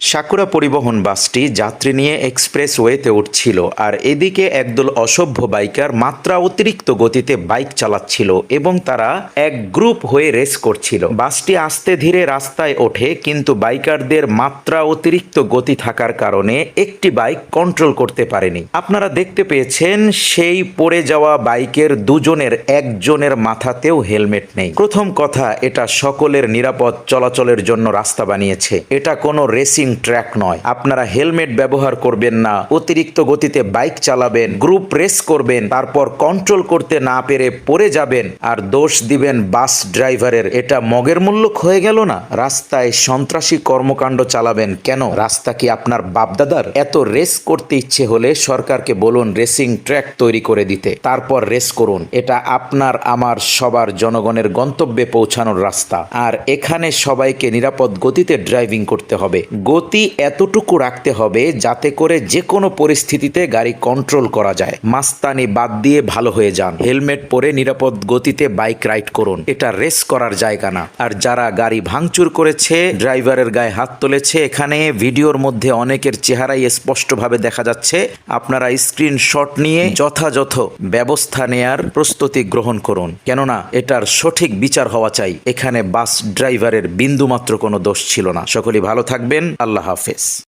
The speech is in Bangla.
সাকুরা পরিবহন বাসটি যাত্রী নিয়ে এক্সপ্রেস ওয়েতে উঠছিল আর এদিকে একদল অসভ্য বাইকার মাত্রা অতিরিক্ত গতিতে বাইক চালাচ্ছিল এবং তারা এক গ্রুপ হয়ে রেস করছিল। বাসটি আস্তে ধীরে রাস্তায় ওঠে, কিন্তু বাইকারদের মাত্রা অতিরিক্ত গতি থাকার কারণে একটি বাইক কন্ট্রোল করতে পারেনি। আপনারা দেখতে পেয়েছেন, সেই পড়ে যাওয়া বাইকের দুজনের একজনের মাথাতেও হেলমেট নেই। প্রথম কথা, এটা সকলের নিরাপদ চলাচলের জন্য রাস্তা বানিয়েছে। এটা কোনো রেসিং ট্র্যাক নয়। আপনারা হেলমেট ব্যবহার করবেন না, অতিরিক্ত গতিতে বাইক চালাবেন গ্রুপ রেস করবেন, তারপর কন্ট্রোল করতে না পেরে পড়ে যাবেন, আর দোষ দিবেন বাস ড্রাইভারের এটা মগের মূল্যক হয়ে গেল না? রাস্তায় সন্ত্রাসী কর্মকাণ্ড চালাবেন কেন? রাস্তা কি আপনার বাপদাদার? এত রেস করতে ইচ্ছে হলে সরকারকে বলুন রেসিং ট্র্যাক তৈরি করে দিতে। তারপর রেস করুন। এটা আপনার, আমার, সবার, জনগণের গন্তব্যে পৌঁছানোর রাস্তা। আর এখানে সবাইকে নিরাপদ গতিতে ড্রাইভিং করতে হবে। গতি এতটুকু রাখতে হবে যাতে করে যে কোনো পরিস্থিতিতে গাড়ি কন্ট্রোল করা যায়। মাস্তানি বাদ দিয়ে ভালো হয়ে যান। হেলমেট পরে নিরাপদ গতিতে বাইক রাইড করুন। এটা রেস করার জায়গা না। আর যারা গাড়ি ভাঙচুর করেছে ড্রাইভারের গায়ে হাত তুলেছে, এখানে ভিডিওর মধ্যে অনেকের চেহারাই স্পষ্টভাবে দেখা যাচ্ছে। আপনারা স্ক্রিনশট নিয়ে যথাযথ ব্যবস্থা নেয়ার প্রস্তুতি গ্রহণ করুন। কেননা এটার সঠিক বিচার হওয়া চাই। এখানে বাস ড্রাইভারের বিন্দুমাত্র কোনো দোষ ছিল না। সকলেই ভালো থাকবেন। আল্লাহ হাফেজ।